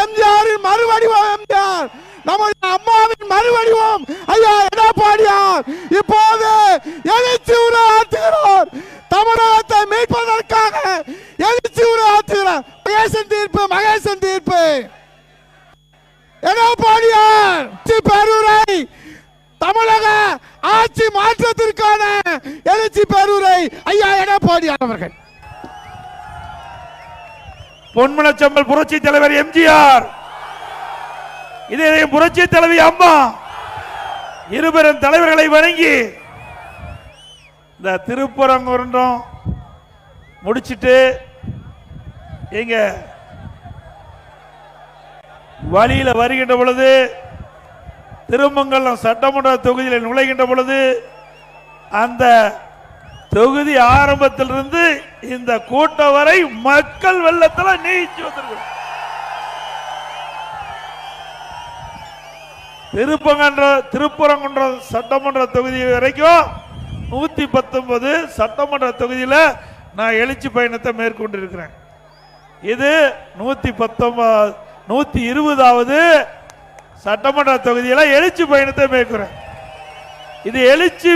எம்ஜிஆர் எம்ஜிஆரின் மறுவடிவம் எம்ஜிஆர். நம்முடைய அம்மாவின் மறுவடிவம் ஐயா எடப்பாடியார். இப்போது எழுச்சி உருவாக்குகிறார். தமிழகத்தை மீட்பதற்காக எழுச்சி உருவாக்குகிறார். மகேசன் தீர்ப்பு மகேசன் தீர்ப்பு. எடப்பாடியார் பேரூரை. தமிழக ஆட்சி மாற்றத்திற்கான எழுச்சி பேரூரை ஐயா எடப்பாடியார் அவர்கள். பொன்முனச்சம்பல் புரட்சி தலைவர் எம்ஜிஆர். இதே புரட்சி தலைவி அம்மா இருபெரும் தலைவர்களை வணங்கி இந்த திருப்பரங்குன்றம் முடிச்சிட்டு எங்க வழியில் வருகின்ற பொழுது திருமங்கலம் சட்டமன்ற தொகுதியில் நுழைகின்ற பொழுது அந்த தொகுதி ஆரம்பத்திலிருந்து இந்த கூட்டம் வரை மக்கள் வெள்ளத்தில் நீச்சு வந்திருக்கு திருப்பங்கன்ற திருப்பரங்குன்றம் சட்டமன்ற தொகுதி வரைக்கும் நூத்தி பத்தொன்பது சட்டமன்ற தொகுதியில் நான் எழுச்சி பயணத்தை மேற்கொண்டிருக்கிறேன். இது நூத்தி பத்தொன்பது நூத்தி இருபதாவது சட்டமன்ற தொகுதியில் எழுச்சி பயணத்தை மேற்கிறேன் இது எழுச்சி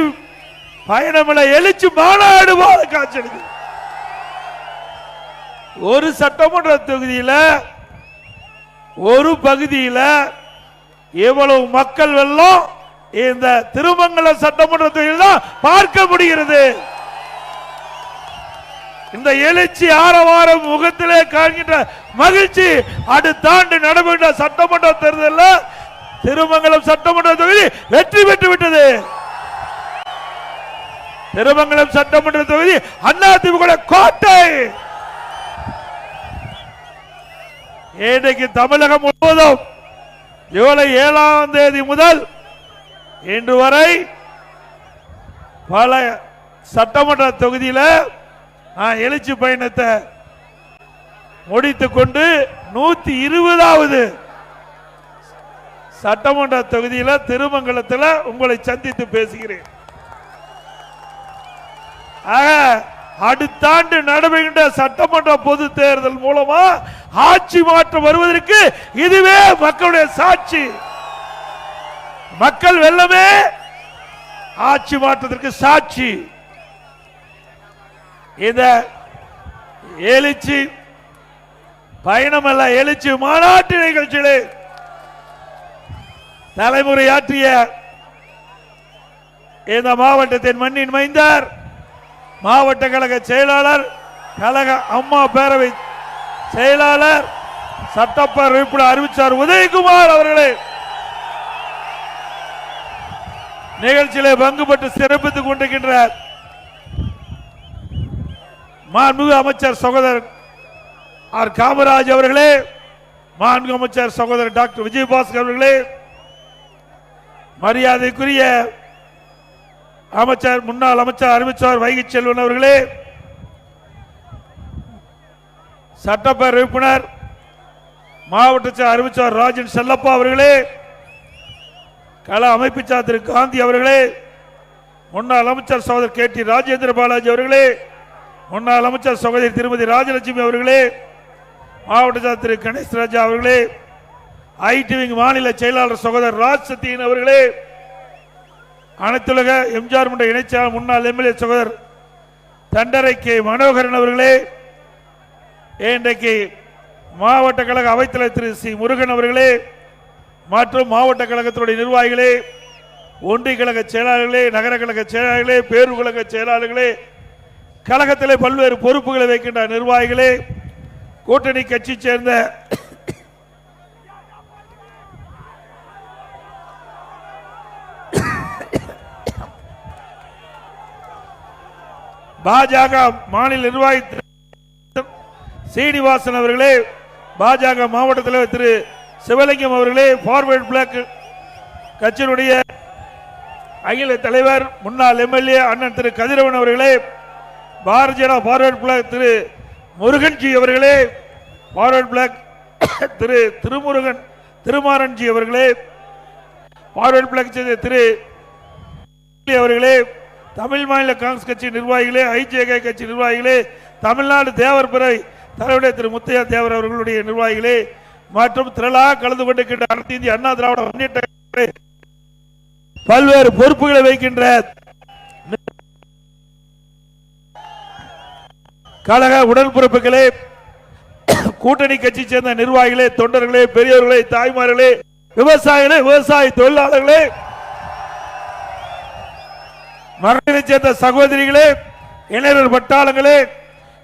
பயணமில்ல எழுச்சி மாநாடு போல காட்சியளிக்குது. ஒரு சட்டமன்ற தொகுதியில ஒரு பகுதியில எவ்வளவு மக்கள் வெள்ளம் இந்த திருமங்கலம் சட்டமன்ற தொகுதியில் தான் பார்க்க முடிகிறது. இந்த எழுச்சி ஆரவாரம் முகத்திலே காண்கின்ற மகிழ்ச்சி அடுத்த ஆண்டு நடைபெற்ற சட்டமன்ற தேர்தலில் திருமங்கலம் சட்டமன்ற தொகுதி வெற்றி பெற்று விட்டது. திருமங்கலம் சட்டமன்ற தொகுதி அண்ணா திமுக கோட்டை. இன்றைக்கு தமிழகம் முழுவதும் ஜூலை ஏழாம் தேதி முதல் இன்று வரை பல சட்டமன்ற தொகுதியில நான் எழுச்சி பயணத்தை முடித்துக்கொண்டு நூத்தி இருபதாவது சட்டமன்ற தொகுதியில திருமங்கலத்தில் உங்களை சந்தித்து பேசுகிறேன். ஆக, அடுத்த ஆண்டு நடைபெறுகின்ற சட்டமன்ற பொது தேர்தல் மூலமா ஆட்சி மாற்றம் வருவதற்கு இதுவே மக்களுடைய சாட்சி. மக்கள் வெள்ளமே ஆட்சி மாற்றத்திற்கு சாட்சி. இந்த எழுச்சி பயணமல்ல எழுச்சி மாநாட்டு நிகழ்ச்சியிலே தலைமுறையாற்றிய இந்த மாவட்டத்தின் மண்ணின் மைந்தார் மாவட்ட கழக செயலாளர் கழக அம்மா பேரவை செயலாளர் சட்டப்பேரவை உறுப்பினர் அறிவிச்சார் உதயகுமார் அவர்களே. நிகழ்ச்சியிலே பங்குபட்டு சிறப்பித்துக் கொண்டிருக்கின்றார் மாண்புமிகு அமைச்சர் சகோதரர் ஆர். காமராஜ் அவர்களே மாண்புமிகு அமைச்சர் சகோதரர் டாக்டர் விஜயபாஸ்கர் அவர்களே மரியாதைக்குரிய அமைச்சர் முன்னாள் அமைச்சர் அறிவிச்சார். வைகை செல்வன் அவர்களே சட்டப்பேரவை உறுப்பினர் மாவட்ட அறிவிச்சார். ராஜன் செல்லப்பா அவர்களே கள அமைப்புச்சார் திரு காந்தி அவர்களே முன்னாள் அமைச்சர் சகோதரர் கே டி ராஜேந்திர பாலாஜி அவர்களே முன்னாள் அமைச்சர் சகோதரி திருமதி ராஜலட்சுமி அவர்களே மாவட்ட சார் திரு கணேஷ் ராஜா அவர்களே ஐடி விங் மாநில செயலாளர் சகோதரர் ராஜ் சத்தியன் அவர்களே அனைத்துலக எம்ஜிஆர் மன்ற இணைச்சாளர் முன்னாள் எம்எல்ஏ சகோதரர் தண்டரை கே மனோகரன் அவர்களே இன்றைக்கு மாவட்ட கழக அவைத்தலைவர் திரு சி முருகன் அவர்களே மற்றும் மாவட்ட கழகத்தினுடைய நிர்வாகிகளே ஒன்றிய கழக செயலாளர்களே நகர கழக செயலாளர்களே பேரு கழக செயலாளர்களே கழகத்திலே பல்வேறு பொறுப்புகளை வைக்கின்ற நிர்வாகிகளே கூட்டணி கட்சி சேர்ந்த பாஜக மாநில நிர்வாகி சீனிவாசன் அவர்களே பாஜக மாவட்ட தலைவர் திரு சிவலிங்கம் அவர்களே ஃபார்வர்ட் பிளாக் கட்சியினுடைய அகில தலைவர் முன்னாள் எம்எல்ஏ அண்ணன் திரு கதிரவன் அவர்களே பாரதிய ஜனதா ஃபார்வர்ட் பிளாக் திரு முருகன்ஜி அவர்களே ஃபார்வர்ட் பிளாக் திரு திருமுருகன் திருமாரன்ஜி அவர்களே ஃபார்வர்ட் பிளாக் திரு அவர்களே தமிழ் மாநில காங்கிரஸ் கட்சி நிர்வாகிகளே ஐஜேகே கட்சி நிர்வாகிகளே தமிழ்நாடு தேவர் பிறை தலைவருடைய திரு முத்தையா தேவர் அவர்களுடைய நிர்வாகிகளே மற்றும் திரளாக கலந்து கொண்டிருக்கின்ற அனைத்து இந்திய அண்ணா திராவிட முன்னேற்ற பல்வேறு பொறுப்புகளை வைக்கின்ற கழக உடன்பிறப்புகளே கூட்டணி கட்சி சேர்ந்த நிர்வாகிகளே தொண்டர்களே பெரியவர்களே தாய்மார்களே விவசாயிகளே விவசாய தொழிலாளர்களே மரணினை சேர்ந்த சகோதரிகளே இளைஞர் பட்டாளங்களே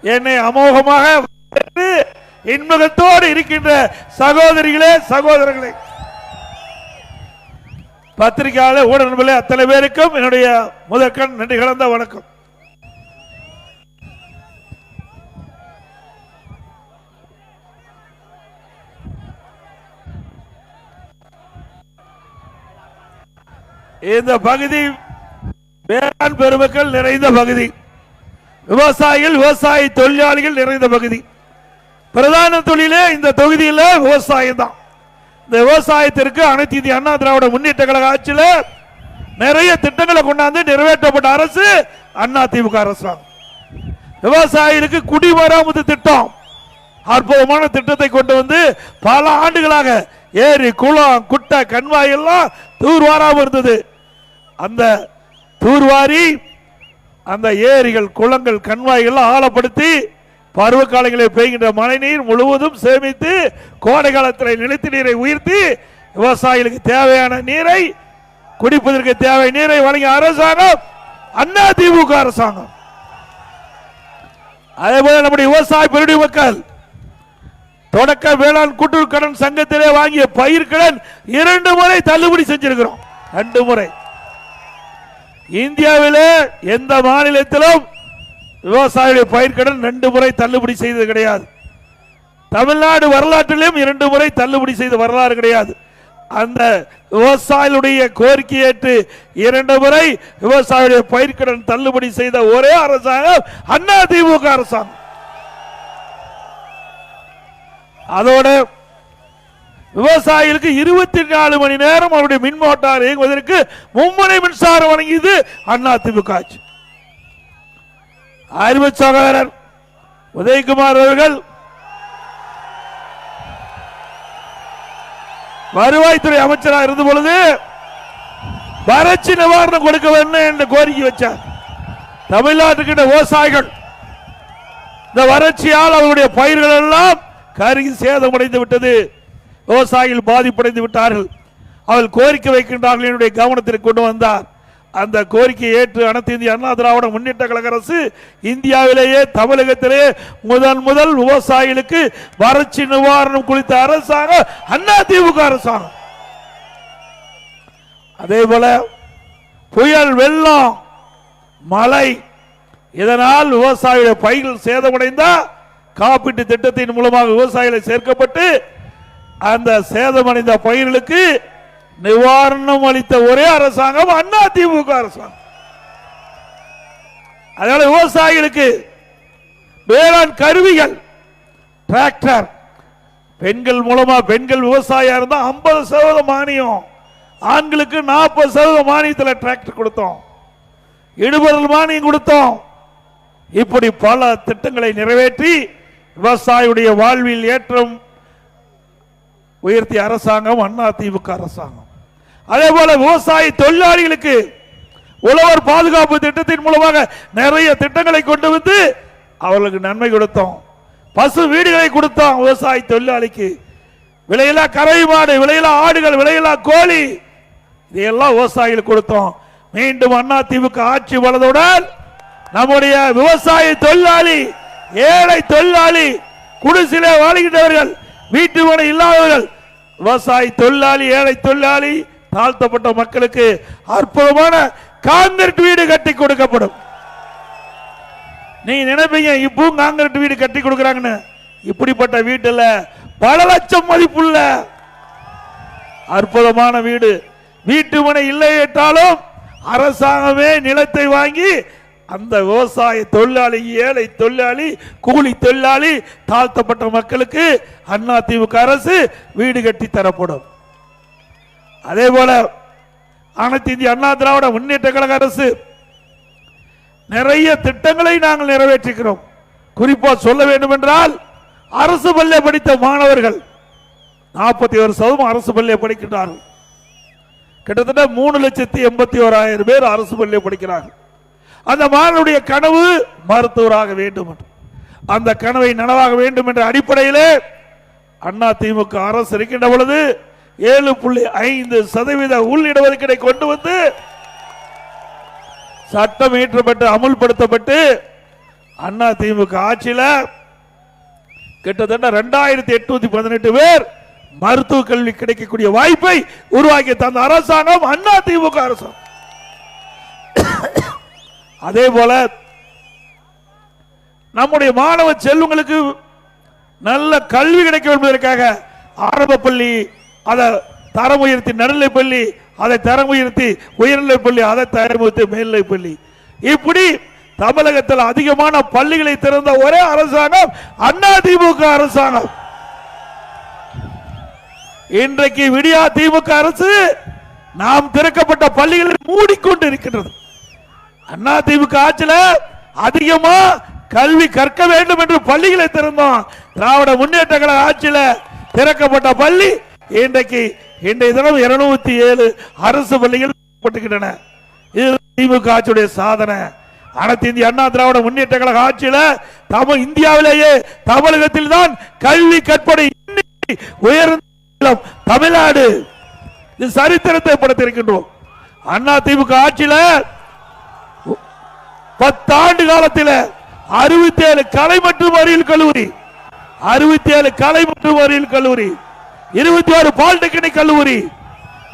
என்னை அமோகமாக வரவேற்று இன்முகத்தோடு இருக்கின்ற சகோதரிகளே சகோதரர்களே. பத்திரிகையாளர் ஊடக நண்பர்களே அத்தனை பேருக்கும் என்னுடைய முதற்கண் நன்றி கலந்த வணக்கம். இந்த பகுதி வேளாண் பெருமக்கள் நிறைந்த பகுதி. விவசாயிகள் விவசாய தொழிலாளிகள் நிறைந்த பகுதி. பிரதான தொழிலே இந்த தொகுதியில் விவசாயம் தான் இந்த விவசாயத்திற்கு அனைத்து இந்திய அண்ணா திராவிட முன்னேற்ற கழக ஆட்சியில் நிறைய திட்டங்களை கொண்டாந்து நிறைவேற்றப்பட்ட அரசு அண்ணா திமுக அரசாங்கம். விவசாயிகளுக்கு குடிமராமத்து திட்டம் அற்புதமான திட்டத்தை கொண்டு வந்து பல ஆண்டுகளாக ஏரி குளம் குட்டை கண்வாயெல்லாம் எல்லாம் இருந்தது. அந்த தூர்வாரி அந்த ஏரிகள் குளங்கள் கண்வாய்கள் ஆழப்படுத்தி பருவ காலங்களில் பெய்கின்ற மழைநீர் முழுவதும் சேமித்து கோடை காலத்தில் நிலத்து நீரை உயர்த்தி விவசாயிகளுக்கு தேவையான நீரை குடிப்பதற்கு தேவை நீரை வழங்கிய அரசாங்கம் அண்ணா திமுக அரசாங்கம். அதே போல நம்முடைய விவசாய பெருடி மக்கள் தொடக்க வேளாண் கூட்டுறவு கடன் சங்கத்திலே வாங்கிய பயிர்கடன் இரண்டு முறை தள்ளுபடி செஞ்சிருக்கிறோம். ரெண்டு முறை. இந்தியாவிலே எந்த மாநிலத்திலும் விவசாயிகளுடைய பயிர்க்கடன் ரெண்டு முறை தள்ளுபடி செய்தது கிடையாது. தமிழ்நாடு வரலாற்றிலும் இரண்டு முறை தள்ளுபடி செய்த வரலாறு கிடையாது. அந்த விவசாயிகளுடைய கோரிக்கை ஏற்று இரண்டு முறை விவசாயிகளுடைய பயிர்க்கடன் தள்ளுபடி செய்த ஒரே அரசாங்கம் அண்ணா திமுக அரசாங்கம். அதோட விவசாயிகளுக்கு இருபத்தி நாலு மணி நேரம் அவருடைய மின் மோட்டார் இயங்குவதற்கு மும்முனை மின்சாரம் வழங்கியது அண்ணா திமுக ஆட்சி. அறிவு சகோதரர் உதயகுமார் அவர்கள் வருவாய்த்துறை அமைச்சராக இருந்த பொழுது வறட்சி நிவாரணம் கொடுக்க வேண்டும் என்று கோரிக்கை வச்சார். தமிழ்நாட்டுக்கிட்ட விவசாயிகள் இந்த வறட்சியால் அவருடைய பயிர்கள் எல்லாம் கருகி சேதமடைந்து விட்டது. விவசாயிகள் பாதிப்படைந்து விட்டார்கள். அவர்கள் கோரிக்கை வைக்கின்றார்கள் என்னுடைய கவனத்திற்கு கொண்டு வந்தார். அந்த கோரிக்கையை ஏற்று அனைத்து இந்திய அண்ணா திராவிட முன்னேற்ற கழக அரசு இந்தியாவிலேயே தமிழகத்திலேயே முதன் முதல் விவசாயிகளுக்கு வறட்சி நிவாரணம் குறித்த அரசாங்கம் அண்ணா திமுக அரசாங்கம். அதே போல புயல் வெள்ளம் மழை இதனால் விவசாயிகளுடைய பயிர்கள் சேதமடைந்தால் காப்பீட்டு திட்டத்தின் மூலமாக விவசாயிகளை சேர்க்கப்பட்டு அந்த சேதமடைந்த பயிர்களுக்கு நிவாரணம் அளித்த ஒரே அரசாங்கம் அண்ணா திமுக அரசாங்கம். அதனால விவசாயிகளுக்கு வேளாண் கருவிகள் டிராக்டர் பெண்கள் மூலமா பெண்கள் விவசாயியா இருந்தா ஐம்பது சதவீதம் மானியம். ஆண்களுக்கு நாற்பது சதவீதம் மானியத்தில் டிராக்டர் கொடுத்தோம். இடுபொருள் மானியம் கொடுத்தோம். இப்படி பல திட்டங்களை நிறைவேற்றி விவசாயியுடைய வாழ்வில் ஏற்றம் உயர்த்திய அரசாங்கம் அண்ணா திமுக அரசாங்கம். அதே போல விவசாய தொழிலாளிகளுக்கு உழவர் பாதுகாப்பு திட்டத்தின் மூலமாக நிறைய திட்டங்களை கொண்டு வந்து அவர்களுக்கு நன்மை கொடுத்தோம். பசு வீடுகளை கொடுத்தோம் விவசாய தொழிலாளிக்கு. விலையில்லா கரை மாடு விலையில்லா ஆடுகள் விலையில்லா கோழி இதையெல்லாம் விவசாயிகளுக்கு கொடுத்தோம். மீண்டும் அண்ணா திமுக ஆட்சி வளர்ந்தவுடன் நம்முடைய விவசாய தொழிலாளி ஏழை தொழிலாளி குடிசிலே வாழ்கின்றவர்கள் வீட்டு மனை இல்லாதவர்கள் விவசாய தொழிலாளி ஏழை தொழிலாளி தாழ்த்தப்பட்ட மக்களுக்கு அற்புதமான காங்கிரட் வீடு கட்டி கொடுக்கப்படும். நீங்க நினைப்பீங்க இப்பவும் காங்கிரட் வீடு கட்டி கொடுக்கறாங்கன்னு. இப்படிப்பட்ட வீட்டுல பல லட்சம் மதிப்புள்ள அற்புதமான வீடு. வீட்டு மனை இல்லை என்றாலும் அரசாங்கமே நிலத்தை வாங்கி அந்த விவசாய தொழிலாளி ஏழை தொழிலாளி கூலி தொழிலாளி தாழ்த்தப்பட்ட மக்களுக்கு அண்ணா திமுக அரசு வீடு கட்டி தரப்படும். அதே போல அனைத்து இந்திய அண்ணா திராவிட முன்னேற்ற கழக அரசு நிறைய திட்டங்களை நாங்கள் நிறைவேற்றுகிறோம் குறிப்பா சொல்ல வேண்டும் என்றால் அரசு பள்ளியை படித்த மாணவர்கள் நாற்பத்தி ஒரு சதவீதம் அரசு பள்ளியை படிக்கின்றார்கள். கிட்டத்தட்ட மூணு லட்சத்தி எண்பத்தி ஓராயிரம் பேர் அரசு பள்ளியை படிக்கிறார்கள். அந்த மாணவனுடைய கனவு மருத்துவராக வேண்டும் அந்த கனவை நனவாக வேண்டும் என்ற அடிப்படையில் அண்ணா திமுக அரசு இருக்கின்ற பொழுது ஏழு புள்ளி ஐந்து சதவீத உள் இடஒதுக்கீடை கொண்டு வந்து சட்டம் இயற்றப்பட்டு அமுல்படுத்தப்பட்டு அண்ணா திமுக ஆட்சியில் கிட்டத்தட்ட ரெண்டாயிரத்தி எட்நூத்தி பதினெட்டு பேர் மருத்துவ கல்வி கிடைக்கக்கூடிய வாய்ப்பை உருவாக்கி தந்த அரசாங்கம் அண்ணா திமுக அரசாங்கம். அதே போல நம்முடைய மாணவ செல்வங்களுக்கு நல்ல கல்வி கிடைக்க என்பதற்காக ஆரம்ப பள்ளி அதை தரம் உயர்த்தி நடுநிலை பள்ளி அதை தரம் உயர்த்தி உயர்நிலை பள்ளி அதை தரம் உயர்த்தி மேல்நிலை பள்ளி. இப்படி தமிழகத்தில் அதிகமான பள்ளிகளை திறந்த ஒரே அரசாங்கம் அண்ணா திமுக அரசாங்கம். இன்றைக்கு விடியா திமுக அரசு நாம் திறக்கப்பட்ட பள்ளிகளை மூடிக்கொண்டு இருக்கின்றது. அண்ணா திமுக ஆட்சியில அதிகமா கல்வி கற்க வேண்டும் என்று பள்ளிகளை திறந்தோம். திராவிட முன்னேற்ற கழக ஆட்சியில திறக்கப்பட்ட பள்ளி இன்றைக்கு இன்றைய தினம் இருநூத்தி ஏழு அரசு பள்ளிகள் பட்டுக்கின்றன இது திமுக ஆட்சியுடைய சாதனை. அனைத்து இந்திய அண்ணா திராவிட முன்னேற்ற கழக ஆட்சியில தமிழ் இந்தியாவிலேயே தமிழகத்தில் தான் கல்வி கற்பனை உயர்ந்த தமிழ்நாடு. இது சரித்திரத்தை படுத்திருக்கின்றோம். அண்ணா திமுக ஆட்சியில பத்தாண்டு காலத்தில் அறுபத்தி ஏழு கலை மற்றும் அறிவியல் கல்லூரி அறுபத்தி ஏழு கலை மற்றும் அறிவியல் கல்லூரி இருபத்தி ஆறு பாலிடெக்னிக் கல்லூரி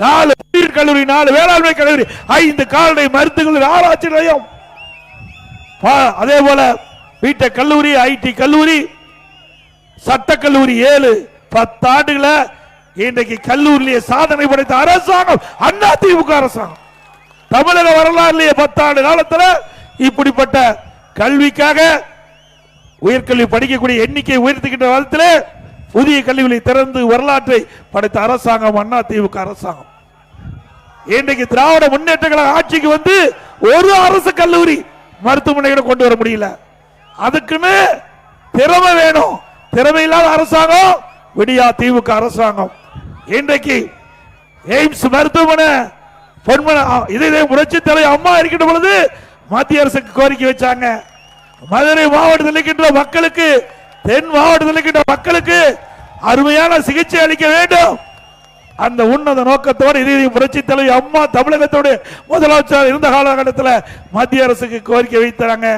நாலு பொறியியல் கல்லூரி நாலு வேளாண்மை கல்லூரி ஐந்து கால்நடை மருத்துவ ஆராய்ச்சி நிலையம். அதே போல வீட்டை கல்லூரி ஐடி கல்லூரி சட்டக்கல்லூரி ஏழு ஏழு. பத்தாண்டுகள இன்றைக்கு கல்லூரியிலே சாதனை படைத்த அரசாங்கம் அண்ணா திமுக அரசாங்கம். தமிழக வரலாறுலேயே பத்தாண்டு காலத்தில் இப்படிப்பட்ட கல்விக்காக உயர்கல்வி படிக்கக்கூடிய எண்ணிக்கை உயர்த்துகின்ற காலத்தில் புதிய கல்விகளை திறந்து வரலாற்றை படைத்த அரசாங்கம் அண்ணா திமுக அரசாங்கம். இன்றைக்கு திராவிட முன்னேற்ற ஆட்சிக்கு வந்து ஒரு அரசு கல்லூரி மருத்துவமனைகளை கொண்டு வர முடியல. அதுக்குன்னு திறமை வேணும். திறமை இல்லாத அரசாங்கம் விடியா திமுக அரசாங்கம். இன்றைக்கு எய்ம்ஸ் மருத்துவமனை பொன்மன இதே இதே புரட்சி தலை அம்மா இருக்கின்ற பொழுது மத்திய அரசுக்கு கோரிக்கை வச்சாங்க. மதுரை மாவட்டத்தில் இருக்கின்ற மக்களுக்கு தென் மாவட்டத்தில் இருக்கின்ற மக்களுக்கு அருமையான சிகிச்சை அளிக்க வேண்டும். அந்த உன்னத நோக்கத்தோடு இறுதி புரட்சி தலைவி அம்மா தமிழகத்தோடு முதலமைச்சர் இருந்த காலகட்டத்தில் மத்திய அரசுக்கு கோரிக்கை வைத்தாங்க.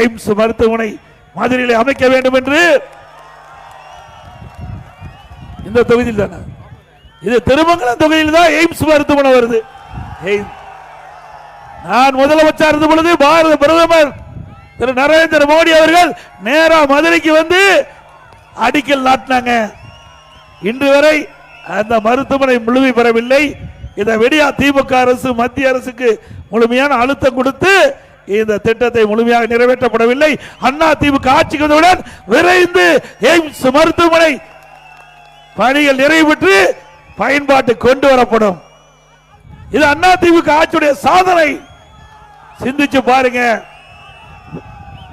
எய்ம்ஸ் மருத்துவமனை மதுரையில் அமைக்க வேண்டும் என்று. இந்த தொகுதியில் தானே இது திருமங்கலம் தொகுதியில் தான் எய்ம்ஸ் மருத்துவமனை வருது. எய்ம்ஸ். நான் முதலமைச்சர் இருந்த பொழுது பாரத பிரதமர் திரு நரேந்திர மோடி அவர்கள் நேரா மதுரைக்கு வந்து அடிக்கல் நாட்டினாங்க. இன்று வரை அந்த மருத்துவமனை முழுமை பெறவில்லை. இதை வெடியா திமுக அரசு மத்திய அரசுக்கு முழுமையான அழுத்தம் கொடுத்து இந்த திட்டத்தை முழுமையாக நிறைவேற்றப்படவில்லை. அண்ணா திமுக ஆட்சிக்கு வந்தவுடன் விரைந்து எய்ம்ஸ் மருத்துவமனை பணிகள் நிறைவு பெற்று பயன்பாட்டு கொண்டு வரப்படும். இது அண்ணா திமுக ஆட்சியுடைய சாதனை. சிந்திச்சு பாருங்க.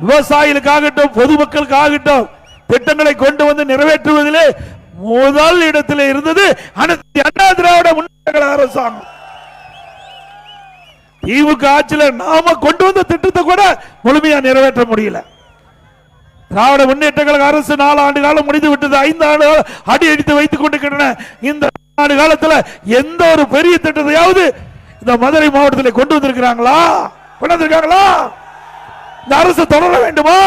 விவசாயிகளுக்காகட்டும் பொதுமக்களுக்காகட்டும் திட்டங்களை கொண்டு வந்து நிறைவேற்றுவதிலே முதல் இடத்தில் இருந்தது அனைத்து அண்ணா திராவிட முன்னேற்ற கழக அரசாங்கம். திமுக ஆட்சியில நாம கொண்டு வந்த திட்டத்தை கூட முழுமையா நிறைவேற்ற முடியல. திராவிட முன்னேற்ற கழக அரசு நாலு ஆண்டு காலம் முடிந்து விட்டது. ஐந்து ஆண்டு அடி அடித்து வைத்துக் கொண்டிருக்கின்றன. இந்த ஆண்டு காலத்தில் எந்த ஒரு பெரிய திட்டத்தையாவது இந்த மதுரை மாவட்டத்தில் கொண்டு வந்திருக்கிறாங்களா? கொண்டு வந்திருக்காங்களா? இந்த அரசு தொடர வேண்டுமா?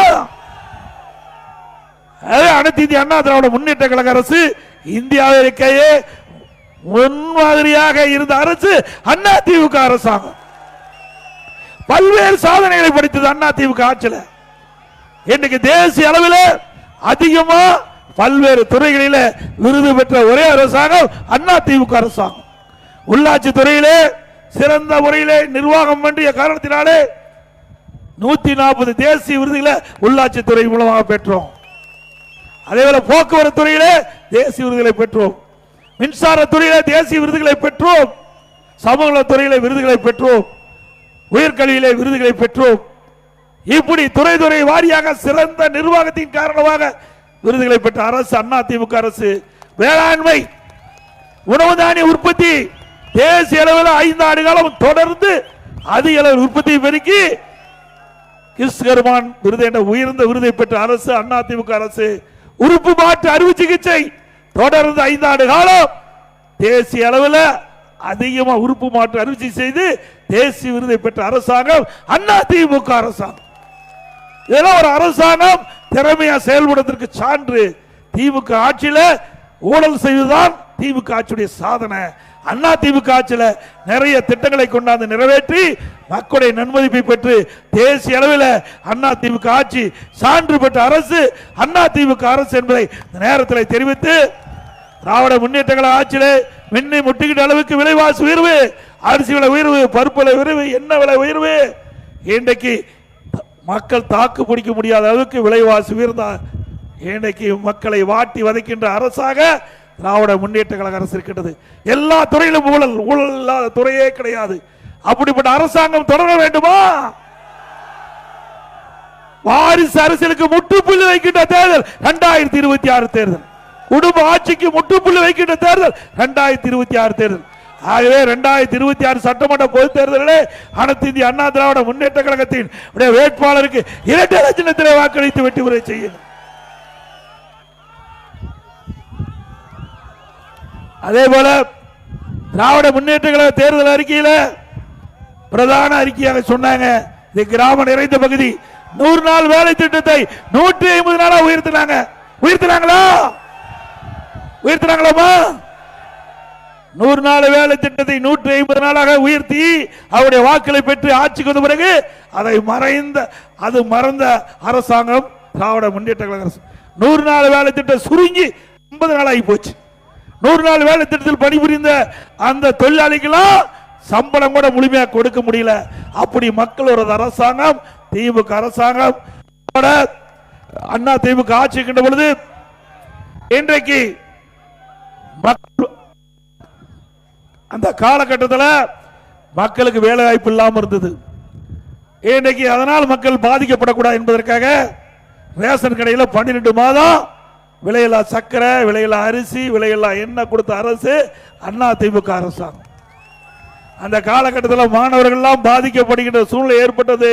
அதே அனைத்து இந்திய அண்ணா திராவிட முன்னேற்ற கழக அரசு இந்தியாவிற்கேயே முன்மாதிரியாக இருந்த அரசு அண்ணா திமுக அரசாங்கம். பல்வேறு சாதனைகளை படித்தது அண்ணா திமுக ஆட்சியில். இன்னைக்கு தேசிய அளவில் அதிகமாக பல்வேறு துறைகளில விருது பெற்ற ஒரே அரசாங்கம் அண்ணா திமுக அரசாங்கம். உள்ளாட்சி துறையிலே சிறந்த முறையிலே நிர்வாகம் பண்ணிய காரணத்தினாலே நூத்தி நாற்பது தேசிய விருதுகளை உள்ளாட்சி துறை மூலமாக பெற்றோம். அதே போல போக்குவரத்து துறையிலே தேசிய விருதுகளை பெற்றோம். மின்சார துறையில தேசிய விருதுகளை பெற்றோம். சமூக துறையில விருதுகளை பெற்றோம். உயர்கல்வியிலே விருதுகளை பெற்றோம். இப்படி துறை துறை வாரியாக சிறந்த நிர்வாகத்தின் காரணமாக விருதுகளை பெற்ற அரசு அண்ணா திமுக அரசு வேளாண்மை உணவு தானிய உற்பத்தி தேசிய அளவில் ஐந்து ஆண்டு காலம் தொடர்ந்து அதிக அளவில் உற்பத்தி பெருக்கி கிறிஸ்கர்மான் விருது என்ற உயர்ந்த விருதை பெற்ற அரசு அண்ணா திமுக அரசு உறுப்பு மாற்று அறுவை சிகிச்சை தொடர்ந்து ஐந்து ஆண்டு காலம் தேசிய அளவில் அதிகமாக உறுப்பு மாற்று அறுவை செய்து தேசிய விருதை பெற்ற அரசாங்கம் அண்ணா திமுக அரசாங்கம். இதெல்லாம் ஒரு அரசாங்கம் திறமையா செயல்படுவதற்கு சான்று திமுக ஆட்சியில ஊழல் செய்வதுதான் திமுக ஆட்சியுடைய சாதனை. அண்ணா திமுக ஆட்சியில நிறைய திட்டங்களை கொண்டாந்து நிறைவேற்றி மக்களுடைய நன்மதிப்பை பெற்று தேசிய அளவில் அண்ணா திமுக ஆட்சி சான்று பெற்ற அரசு அண்ணா திமுக அரசு என்பதை இந்த நேரத்தில் தெரிவித்து திராவிட முன்னேற்றங்கள ஆட்சியில் ஆட்சியிலே மின்னி அளவுக்கு விலைவாசி உயர்வு அரிசி விலை உயர்வு பருப்பு விலை உயர்வு எண்ணெய் விலை உயர்வு. இன்றைக்கு மக்கள் தாக்கு பிடிக்க முடியாத அளவுக்கு விலைவாசி உயர்ந்தார் இன்றைக்கு மக்களை வாட்டி வதைக்கின்ற அரசாக திராவிட முன்னேற்ற கழக அரசு இருக்கின்றது. எல்லா துறையிலும் ஊழல் ஊழல் இல்லாத துறையே கிடையாது. அப்படிப்பட்ட அரசாங்கம் தொடர வேண்டுமா? வாரிசு அரசியலுக்கு முற்றுப்புள்ளி வைக்கின்ற தேர்தல் இரண்டாயிரத்தி இருபத்தி ஆறு தேர்தல். குடும்ப ஆட்சிக்கு முற்றுப்புள்ளி வைக்கின்ற தேர்தல் இரண்டாயிரத்தி இருபத்தி ஆறு தேர்தல். ஆகவே இரண்டாயிரத்தி இருபத்தி ஆறு சட்டமன்ற பொதுத் தேர்தலிலே அனைத்து இந்திய அண்ணா திராவிட முன்னேற்ற கழகத்தின் வேட்பாளருக்கு இரட்டை லட்சணத்திலே வாக்களித்து வெற்றி பெற செய்யுங்கள். அதே போல திராவிட முன்னேற்ற கழக தேர்தல் அறிக்கையில் பிரதான அறிக்கையாக சொன்னாங்க. இது கிராம நிறைந்த பகுதி. நூறு நாள் வேலை திட்டத்தை நூற்றி ஐம்பது நாளா உயர்த்தினாங்க. உயர்த்தினாங்களா? உயர்த்தினாங்களாமா நூறு நாள் வேலை திட்டத்தை நூற்றி ஐம்பது நாளாக உயர்த்தி அவருடைய வாக்களை பெற்று ஆட்சிக்கு வந்த பிறகு அதை மறைந்த அது மறந்த அரசாங்கம் திராவிட முன்னேற்ற கழக அரசு. நூறு நாள் வேலை திட்டம் சுருங்கி ஐம்பது நாள் ஆகி போச்சு. நூறு நாள் வேலை திட்டத்தில் பணிபுரிந்த அந்த தொழிலாளிகளாம் சம்பளம் கூட முழுமையா கொடுக்க முடியல. அப்படி மக்கள் ஒரு அரசாங்கம் திமுக அரசாங்கம் அண்ணா திமுக ஆட்சி இருக்கின்ற பொழுது இன்றைக்கு மக்கள் அந்த காலகட்டத்தில் மக்களுக்கு வேலை வாய்ப்பு இல்லாமல் இருந்தது. இன்றைக்கு அதனால் மக்கள் பாதிக்கப்படக்கூடாது என்பதற்காக ரேஷன் கடையில் பன்னிரெண்டு மாதம் விலையில்லா சக்கரை விலையில்லா அரிசி விலையில்லா எண்ணெய் கொடுத்த அரசு அண்ணா திமுக அரசாங்கம். அந்த காலகட்டத்தில் மாணவர்கள்லாம் பாதிக்கப்படுகின்ற சூழ்நிலை ஏற்பட்டது.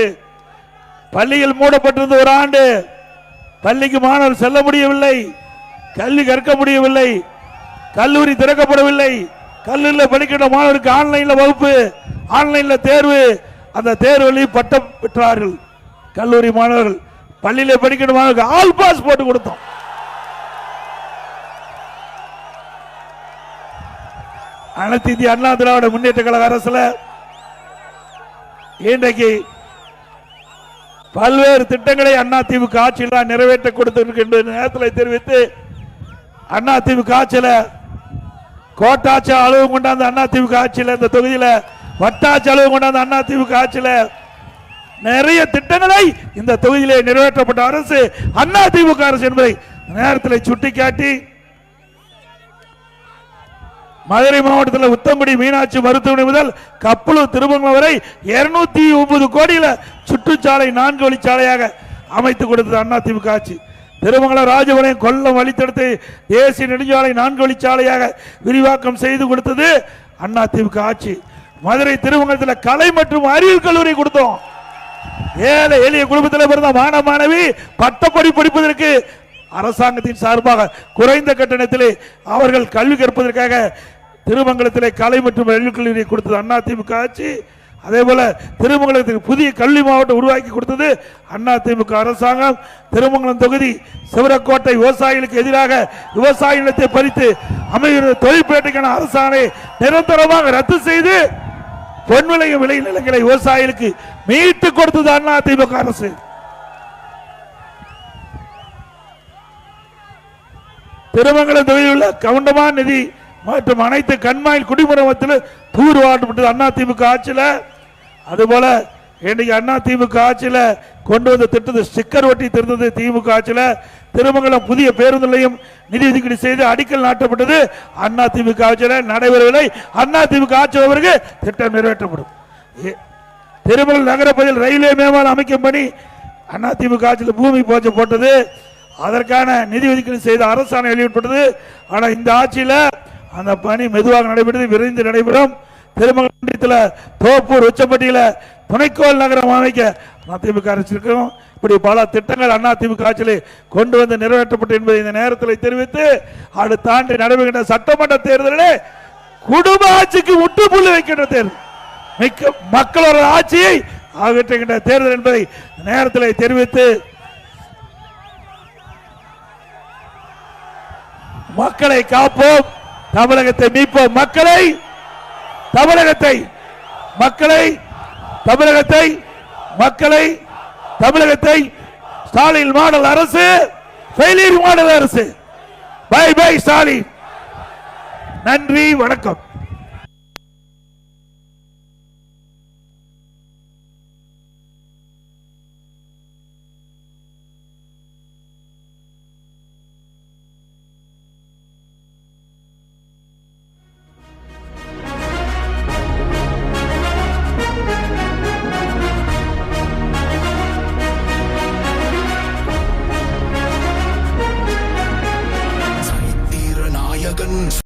பள்ளிகள் மூடப்பட்டிருந்த ஒரு ஆண்டு பள்ளிக்கு மாணவர் செல்ல முடியவில்லை கல்வி கற்க முடியவில்லை கல்லூரி திறக்கப்படவில்லை கல்லூரியில் படிக்கின்ற மாணவருக்கு ஆன்லைன்ல வகுப்பு ஆன்லைன்ல தேர்வு. அந்த தேர்வழி பட்டம் பெற்றார்கள். கல்லூரி மாணவர்கள். பள்ளியில படிக்கின்ற மாணவருக்கு ஆல் பாஸ் போட்டு கொடுத்தோம். அனைத்து இந்திய அண்ணா திராவிட முன்னேற்ற கழக அரசுல இன்றைக்கு பல்வேறு திட்டங்களை அண்ணா திமுக ஆட்சியில் நிறைவேற்ற கொடுத்திருக்கின்ற நேரத்தில் தெரிவித்து அண்ணா திமுக ஆட்சியில் கோட்டாட்சி அளவு கொண்டாந்து அண்ணா திமுக ஆட்சியில் இந்த தொகுதியில் வட்டாட்சி அளவு கொண்டாந்து அண்ணா திமுக ஆட்சியில் நிறைய திட்டங்களை இந்த தொகுதியிலே நிறைவேற்றப்பட்ட அரசு அண்ணா திமுக அரசு என்பதை நேரத்தில் சுட்டிக்காட்டி மதுரை மாவட்டத்தில் உத்தம்படி மீனாட்சி மருத்துவமனை முதல் கப்பலூர் திருமங்கலம் வரை இருநூத்தி ஒன்பது கோடியில் சுற்றுச்சாலை நான்கு வழிச்சாலையாக அமைத்து கொடுத்தது அண்ணா திமுக ஆட்சி. திருமங்கலம் ராஜபாளையம் கொல்லம் வழித்தடத்தை தேசிய நெடுஞ்சாலை நான்கு வழிச்சாலையாக விரிவாக்கம் செய்து கொடுத்தது அண்ணா திமுக ஆட்சி. மதுரை திருமங்கலத்தில் கலை மற்றும் அறிவியல் கல்லூரி கொடுத்தோம். ஏழை எளிய குடும்பத்தில் பிறந்த மாணவ மாணவி பட்டப்படி படிப்பதற்கு அரசாங்கத்தின் சார்பாக குறைந்த கட்டணத்திலே அவர்கள் கல்வி கற்பதற்காக திருமங்கலத்திலே கலை மற்றும் அறிவியல் கல்லூரி கொடுத்தது அண்ணா திமுக ஆட்சி. அதே போல திருமங்கலத்துக்கு புதிய கல்வி மாவட்டம் உருவாக்கி கொடுத்தது அண்ணா திமுக அரசாங்கம். திருமங்கலம் தொகுதி சிவரக்கோட்டை விவசாயிகளுக்கு எதிராக விவசாய நிலத்தை பறித்து அமைகிற தொழிற்பேட்டைக்கான அரசாணை நிரந்தரமாக ரத்து செய்து பொன் விளை நிலங்களை விவசாயிகளுக்கு மீட்டு கொடுத்தது அண்ணா திமுக அரசு. திருமங்கலம் தொகுதியில் உள்ள கவுண்டமான் நிதி மற்றும் அனைத்து கண்மாயில் குடிமரமத்தில் தூர்வாட்டப்பட்டது அண்ணா திமுக ஆட்சியில். அதுபோல இன்னைக்கு அண்ணா திமுக ஆட்சியில் கொண்டு வந்த திட்டத்தை ஸ்டிக்கர் ஒட்டி திருந்தது திமுக ஆட்சியில். திருமங்கலம் புதிய பேருந்து நிலையம் நிதி ஒதுக்கீடு செய்து அடிக்கல் நாட்டப்பட்டது. அண்ணா திமுக ஆட்சியில் நடைபெறவில்லை. அண்ணா திமுக ஆட்சியவருக்கு திட்டம் நிறைவேற்றப்படும். ஏ- திருமங்கலம் நகரப்பகுதியில் ரயில்வே மேம்பாலம் அமைக்கும் பணி அண்ணா திமுக ஆட்சியில் பூமி போச்சு போட்டது. அதற்கான நிதி ஒதுக்கீடு செய்த அரசாணை வெளியிடப்பட்டது. ஆனால் இந்த ஆட்சியில் அந்த பணி மெதுவாக நடைபெற்றது. விரைந்து நடைபெறும். திருமங்கலத்தில் தோப்பூர் உச்சப்பட்டியில் துணைக்கோள் நகரம் அமைக்க அதிமுக அரசிருக்கும் இப்படி பல திட்டங்கள் அண்ணா திமுக ஆட்சியில் கொண்டு வந்து நிறைவேற்றப்பட்டு என்பதை இந்த நேரத்தில் தெரிவித்து அடுத்த ஆண்டு நடைபெறுகின்ற சட்டமன்ற தேர்தலில் குடும்ப ஆட்சிக்கு முற்றுப்புள்ளி வைக்கின்ற தேர்தல். மிக்க மக்களோட ஆட்சியை அகற்றுகின்ற தேர்தல் என்பதை நேரத்தில் தெரிவித்து மக்களை காப்போம் தமிழகத்தை மீட்போம். மக்களை தமிழகத்தை மக்களை தமிழகத்தை மக்களை தமிழகத்தை ஸ்டாலின் மாடல் அரசு ஃபெயிலியர் மாடல் அரசு. Bye bye Stalin. நன்றி வணக்கம்.